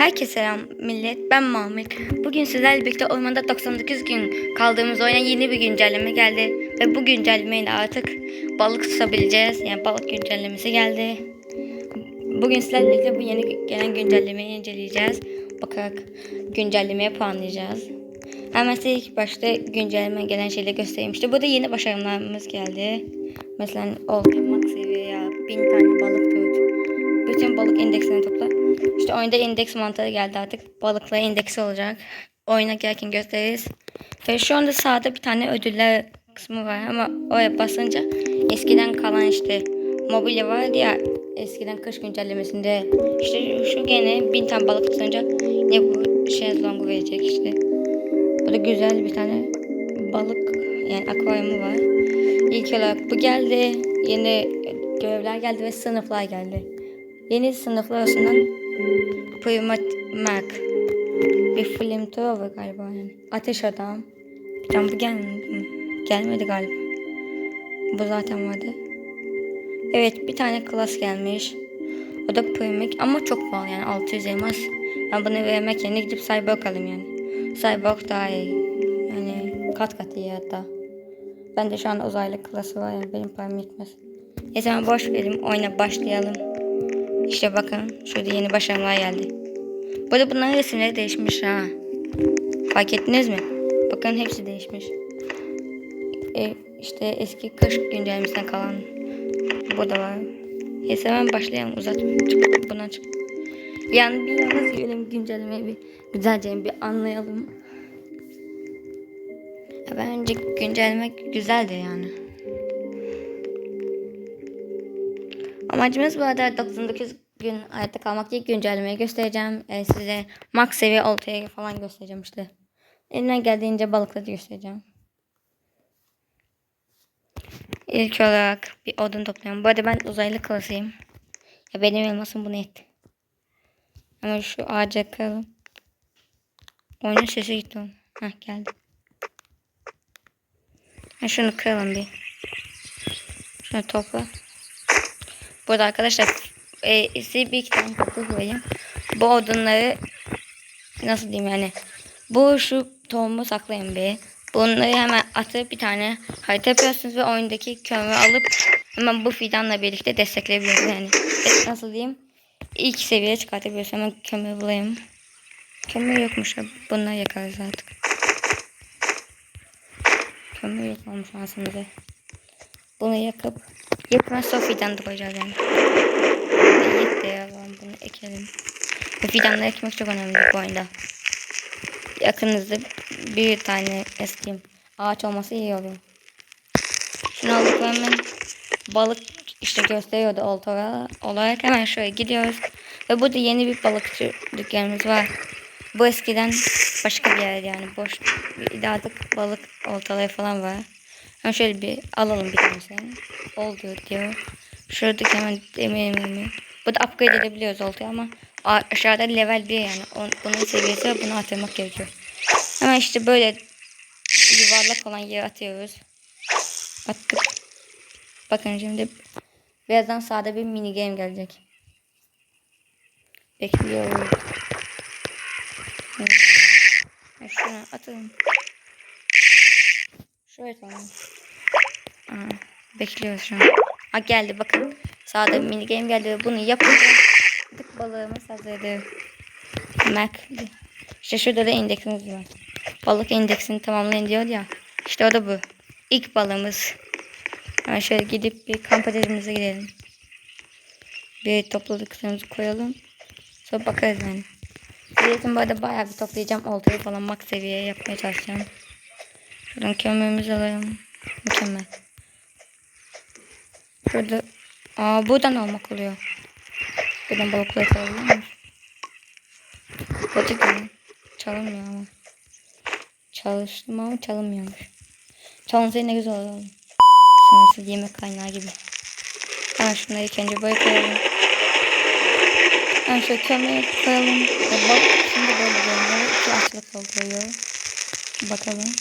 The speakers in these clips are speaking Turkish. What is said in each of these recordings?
Herkese selam millet. Ben Mahmut. Bugün sizlerle birlikte ormanda 99 gün kaldığımız oyuna yeni bir güncelleme geldi. Ve bu güncellemeyle artık balık tutabileceğiz. Yani balık güncellemesi geldi. Bugün sizlerle birlikte bu yeni gelen güncellemeyi inceleyeceğiz. Bakarak güncellemeye puanlayacağız. Hemen size ilk başta güncelleme gelen şeyleri göstereyim. İşte burada yeni başarılarımız geldi. Mesela olta max ya. Bin tane balık tut. Bütün balık indeksini topla. İşte oyunda indeks mantığı geldi artık. Balıkla indeksi olacak. Oyuna gelirken gösteririz. Ve şu anda sağda bir tane ödüller kısmı var ama oraya basınca eskiden kalan işte mobilya vardı ya eskiden kış güncellemesinde işte şu gene bin tane balık tutunca ne bu şezlongu verecek işte. Burada güzel bir tane balık yani akvaryumu var. İlk olarak bu geldi. Yeni görevler geldi ve sınıflar geldi. Yeni sınıflar arasından Primat bir flamethrower galiba yani. Ateş adam. Bir tane bu gelmedi mi? Gelmedi galiba. Bu zaten vardı. Evet bir tane klas gelmiş. O da Primac ama çok pahalı yani 600 elmas. Ben bunu vermek yerine gidip Cyborg alayım yani. Cyborg daha iyi. Yani kat kat iyi hatta. Ben de şu an uzaylı klası var yani benim param yetmez. Neyse ben boş verelim oyuna başlayalım. İşte bakın şurada yeni başarılar geldi. Bu arada bunların resimleri değişmiş ha. Fark ettiniz mi? Bakın hepsi değişmiş. E, işte eski kış güncellemesinden kalan bu da var. Neyse hemen başlayalım uzatmayalım. Çık, buna çık. Yani bir yalnız görelim güncellemeyi bir güzelce bir anlayalım. Ya bence güncelleme güzeldi yani. Amacımız bu arada 99 gün hayatta kalmak değil güncellemeyi göstereceğim. Ee, size max seviye oltaya falan göstereceğim işte. Elimden geldiğince balıkları göstereceğim. İlk olarak bir odun topluyorum. Bu arada ben uzaylı klasıyım. Ya benim elmasım bunu etti. Ama şu ağaca kıralım. Oyunun sesi gitti onun. Heh geldi. Ha, şunu kıralım bir. Şunu topla. Burada arkadaşlar e, size bir iki tane toplu koyayım. Bu odunları nasıl diyeyim yani. Bu şu tohumu saklayın bir. Bunları hemen atıp bir tane harita yapıyorsunuz ve oyundaki kömürü alıp hemen bu fidanla birlikte destekleyebiliyorsunuz yani. Nasıl diyeyim? İlk seviyeye çıkartabiliyorsunuz. Hemen kömür bulayım. Kömür yokmuş. Bunları yakarız artık. Kömür yok olmuş aslında. Bunu yakıp yakmazsa fidan da koyacağız yani. Yetti ya bunu ekelim. Bu fidanları ekmek çok önemli bu oyunda. Yakınızda bir tane eskiyim. Ağaç olması iyi oluyor. Şunu aldık ve hemen balık işte gösteriyordu olta olarak hemen şöyle gidiyoruz. Ve burada yeni bir balıkçı dükkanımız var. Bu eskiden başka bir yerdi yani boş bir artık balık oltaları falan var. Hemen şöyle bir alalım bir tanesini. Oldu diyor. Şuradaki hemen demirimi. Bu da upgrade edebiliyoruz oltaya ama aşağıda level 1 yani. On, bunun seviyesi var. Bunu atırmak gerekiyor. Hemen işte böyle yuvarlak olan yere atıyoruz. Attık. Bakın şimdi birazdan sağda bir mini game gelecek. Bekliyoruz. Evet. Şuna atalım. Şöyle tamam. Bekliyoruz şu an. Ha geldi bakın. Sağda mini game geldi ve bunu yapınca tık balığımız hazırdı. Mac. İşte şurada da indeksimiz var. Balık indeksini tamamlayın diyor ya. İşte o da bu. İlk balığımız. Hemen şöyle gidip bir kamp ateşimize gidelim. Bir topladıklarımızı koyalım. Sonra bakarız yani. Zeytin bu arada bayağı bir toplayacağım. Oltayı falan max seviyeye yapmaya çalışacağım. Şuradan kömürümüzü alalım. Mükemmel. Şurada. Aa buradan almak oluyor. Buradan balıkları çalabiliyor muyuz? Kötü değil. Çalınmıyor ama. Çalıştım ama çalınmıyormuş. Çalınsaydı ne güzel olurdu. Sınırsız yemek kaynağı gibi. Hemen şunları ilk önce böyle koyalım. Hemen şöyle kömür koyalım. Ve bak şimdi böyle görünüyor. İki açlık oluyor. Bakalım.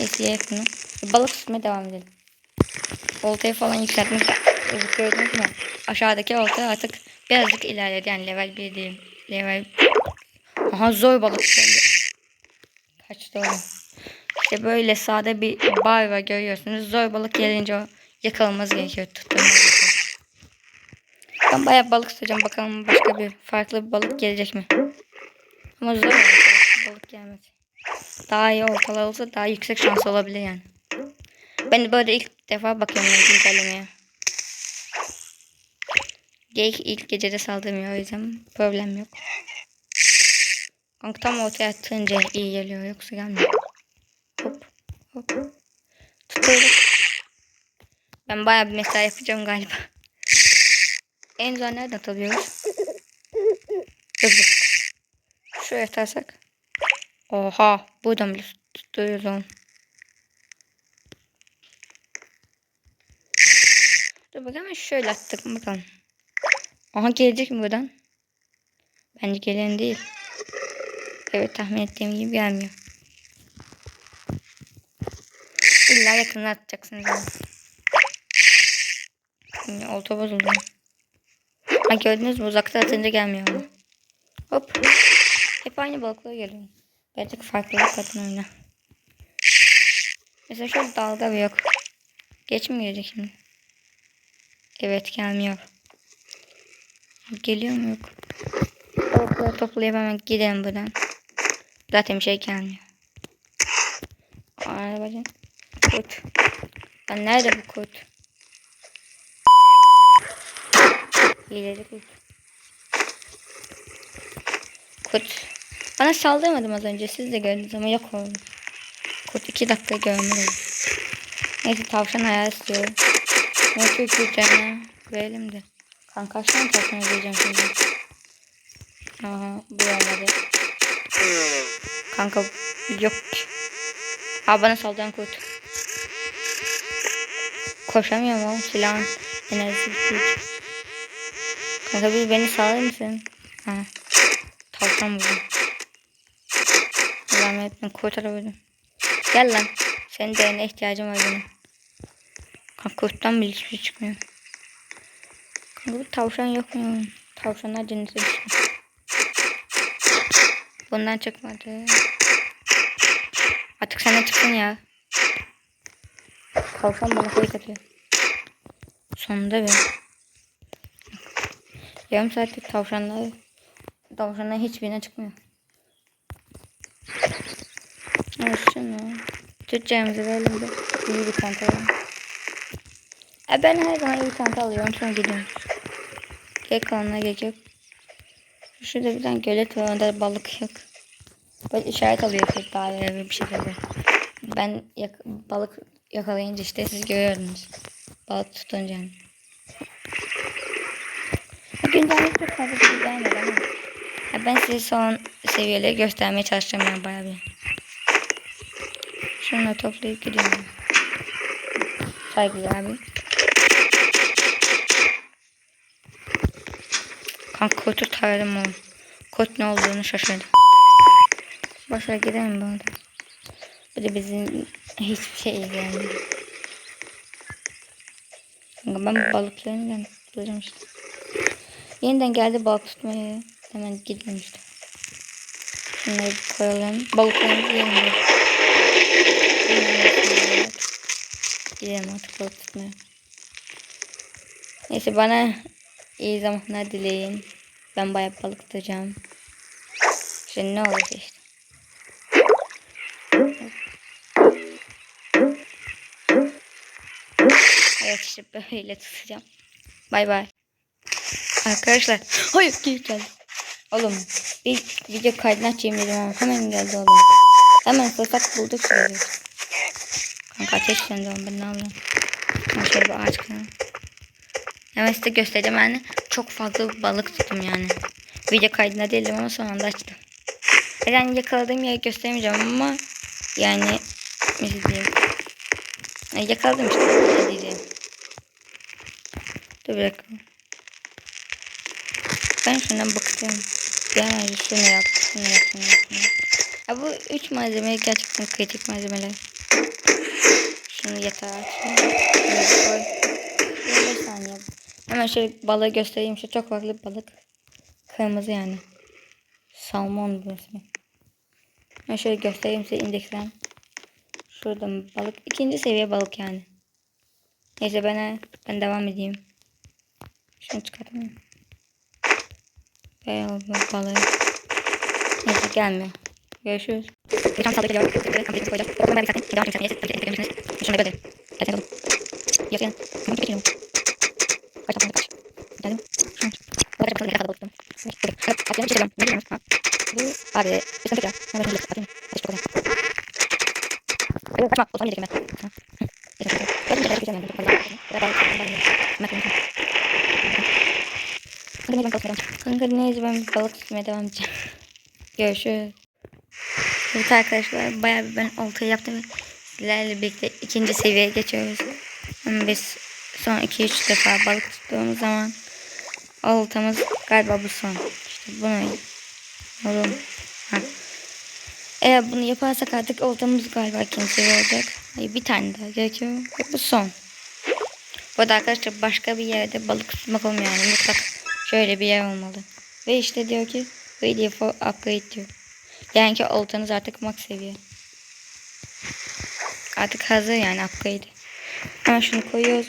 Eskiye yakını. Balık tutmaya devam edelim. Oltayı falan yükseltmek gördünüz mü? Aşağıdaki olta artık birazcık ilerledi. Yani level 1 değil. Level Aha zor balık geldi. Kaçtı oğlum. İşte böyle sade bir bar var görüyorsunuz. Zor balık gelince o yakalamamız gerekiyor. Tutturmamız. Ben bayağı balık tutacağım. Bakalım başka bir farklı bir balık gelecek mi? Ama zor olacak balık gelmesi. Daha iyi oltalar olsa daha yüksek şans olabilir yani. Ben böyle ilk defa bakıyorum güncellemeye. Geyik ilk gecede saldırmıyor o yüzden problem yok. Kanka tam ortaya attığınca iyi geliyor yoksa gelmiyor. Hop hop. Tutuyorum. Ben bayağı bir mesai yapacağım galiba. En zor nereden? Dur dur. Şuraya atarsak. Oha. Buradan bile tutuyoruz onu. Bakalım şöyle attık bakalım. Aha gelecek mi buradan? Bence gelen değil. Evet tahmin ettiğim gibi gelmiyor. İlla yakından atacaksınız. Yani. Olta bozuldu. Ha gördünüz mü uzakta atınca gelmiyor ama. Hop. Hep aynı balıklar geliyor. Birazcık farklılık katın oyuna. Mesela şöyle dalga yok. Geç mi şimdi? Evet gelmiyor. Geliyor mu yok? Balıkları toplayıp hemen gidelim buradan. Zaten bir şey gelmiyor. Aa bacım. Kurt. Lan nerede bu kurt? İleri kurt. Kurt. Bana saldırmadım az önce. Siz de gördünüz ama yok oldu. Kurt iki dakika görmedi. Neyse tavşan ayağı istiyorum. Ne köküleceğim Verelim de. Kanka kaç tane tavşan ödeyeceğim şimdi. Aha bu olmadı. Kanka yok. Aa bana saldıran kurt. Koşamıyorum oğlum silahın enerjisi bitti. Kanka bir beni sağlar mısın? Ha. Tavşan buldum. Rahmet ben kurtarabildim. Gel lan. Senin değerine ihtiyacım var benim. Kanka kurttan bile hiçbir şey çıkmıyor. Kanka tavşan yok mu? Tavşanlar cennete düştü. Bundan çıkmadı. Artık sana çıksın ya. Tavşan bana koy atıyor. Sonunda be. Yarım saattir tavşanlar tavşanlar hiçbirine çıkmıyor. Evet şunu. Tutacağımızı verelim de. İyi bir çanta E ben her zaman iyi çanta alıyorum sonra gidiyorum. Gel kalanına gerek yok. Şurada bir tane gölet var onda balık yok. Böyle işaret alıyor tek daha bir şekilde. Ben yak balık yakalayınca işte siz görüyorsunuz. Balık tutunca yani. Bugün daha çok fazla bir şey gelmedi ama. Ya ben size son seviyeleri göstermeye çalışacağım yani bayağı bir. Şunu toplayıp gidiyorum. Saygılar abi. Kanka kotu taradım oğlum. Kot ne olduğunu şaşırdım. Başa gidelim bu arada. Bu da bizim hiçbir şey ilgilenmiyor. Kanka ben balıklarını ben tutacağım işte. Yeniden geldi balık tutmaya. Hemen gidelim işte. Şunları koyalım. Balıklarımızı yiyelim. Gidelim artık balık tutmaya. Neyse bana iyi zamanlar dileyin. Ben bayağı balık tutacağım. Şimdi ne olacak işte. Evet işte böyle tutacağım. Bay bay. Arkadaşlar. Hayır geri geldi. Oğlum bir video kaydını açayım dedim ama hemen geldi oğlum. Hemen fırsat bulduk. Kanka ateş oğlum ben ne alayım. Şöyle bir ağaç kıralım. Hemen size göstereceğim yani. Çok fazla balık tuttum yani. Video kaydına değilim ama son anda açtım. Yani yakaladığım yeri göstermeyeceğim ama yani nasıl diyeyim. Yani yakaladım işte. Ne diyeceğim. Dur bir dakika. Ben şundan bıktım. Yani şunu yap, şunu yap, şunu yap. Şunu. Ya bu üç malzeme gerçekten kritik malzemeler. Şunu yatağa aç. Şunu koy. Bir beş saniye. Hemen şöyle balığı göstereyim. Şu çok farklı bir balık. Kırmızı yani. Salmon bu ismi. Ben şöyle göstereyim size indeksten. Şurada balık. ikinci seviye balık yani. Neyse ben, ben devam edeyim. Şunu çıkartayım. Ve balığı. Neyse gelmiyor. Görüşürüz. Bir tane saldırı geliyor. Kampı koyacağız. Okuma ben bir saatin. Devam edeceğim. Neyse. Tabii ki ekleyebilirsiniz. Şunu da böyle. Zaten oğlum. Yakın. Bunu gibi geliyor. Kaç tane kaç. Geldim. Şunu. Bu kadar bakalım. Ne kadar balık tuttum. Şey diyorum. Ne diyorum? Ha. Bu. Abi. Üstüne tekrar. Hemen şunu atayım. Hadi bakalım. Evet. Kaçma. O zaman yedik hemen. Ha. Hı. Yedik. Yedik. Yedik. Yedik. Yedik. Kanka neyse ben balık tutmaya devam edeceğim. Görüşürüz. Evet arkadaşlar bayağı bir ben oltayı yaptım. ve Sizlerle birlikte ikinci seviyeye geçiyoruz. Ama biz son 2-3 defa balık tuttuğumuz zaman oltamız galiba bu son. Bunu oğlum. Ha. Eğer bunu yaparsak artık oltamız galiba seviye olacak. Hayır, bir tane daha gerekiyor. Bu son. Bu da arkadaşlar başka bir yerde balık tutmak olmuyor yani. Mutlak şöyle bir yer olmalı. Ve işte diyor ki ready for upgrade diyor. Yani ki oltanız artık max seviye. Artık hazır yani upgrade. Hemen şunu koyuyoruz.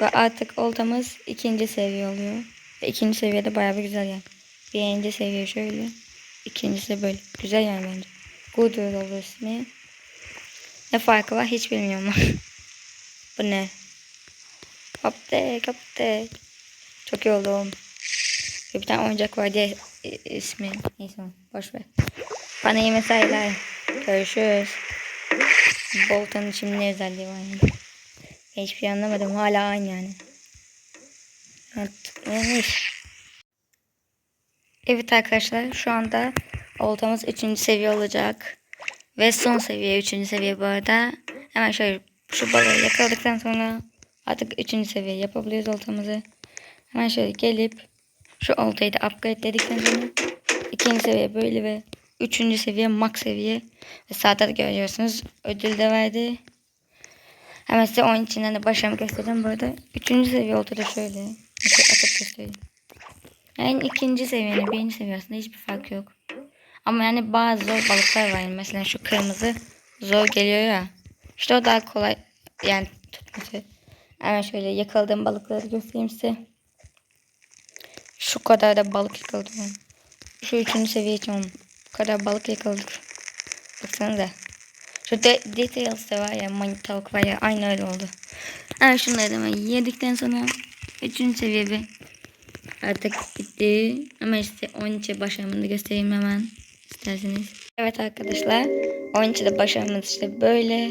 Ve artık oltamız ikinci seviye oluyor. Ve ikinci seviyede bayağı bir güzel yani. Birinci seviye şöyle. İkincisi böyle. Güzel yani bence. Good olur ismi. Ne farkı var hiç bilmiyorum. Bu ne? Kaptek kaptek. Çok iyi oldu oğlum. Bir tane oyuncak var diye ismi. Neyse boş ver. Bana iyi mesailer. Görüşürüz. Bolta'nın şimdi ne özelliği var yani. Hiçbir şey anlamadım. Hala aynı yani. Evet, neymiş? Evet arkadaşlar şu anda oltamız 3. seviye olacak. Ve son seviye 3. seviye bu arada. Hemen şöyle şu balığı yakaladıktan sonra artık 3. seviye yapabiliyoruz oltamızı. Hemen şöyle gelip şu oltayı da upgradeledikten sonra ikinci seviye böyle ve üçüncü seviye max seviye ve sağda da görüyorsunuz ödül de verdi. Hemen size onun içinden de başarımı göstereceğim. Bu arada üçüncü seviye oldu da şöyle. Atıp göstereyim. Yani ikinci seviyenin birinci seviye aslında hiçbir fark yok. Ama yani bazı zor balıklar var. Yani mesela şu kırmızı zor geliyor ya. İşte o daha kolay yani tutması. Hemen şöyle yakaladığım balıkları göstereyim size. Şu kadar da balık yakaladım. Şu üçüncü seviye için. Bu kadar balık yakaladık. Baksanıza. Şu de details de var ya manitalık var ya aynı öyle oldu. Evet şunları da yedikten sonra üçüncü seviye bir artık bitti. Ama işte 13'e başarımını göstereyim hemen isterseniz. Evet arkadaşlar 13'de başarımız işte böyle.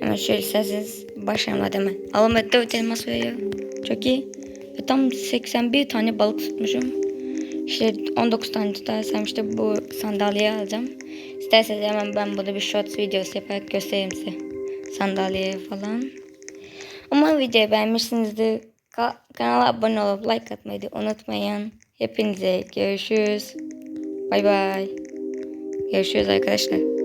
Hemen şöyle isterseniz başaramadı hemen. Alama 4 elmas veriyor. Çok iyi. Ve tam 81 tane balık tutmuşum. İşte 19 tane tutarsam işte bu sandalyeyi alacağım. İsterseniz hemen ben burada bir short videosu yaparak göstereyim size. Sandalyeye falan. Umarım videoyu beğenmişsinizdir. Ka- kanala abone olup like atmayı da unutmayın. Hepinize görüşürüz. Bay bay. Görüşürüz arkadaşlar.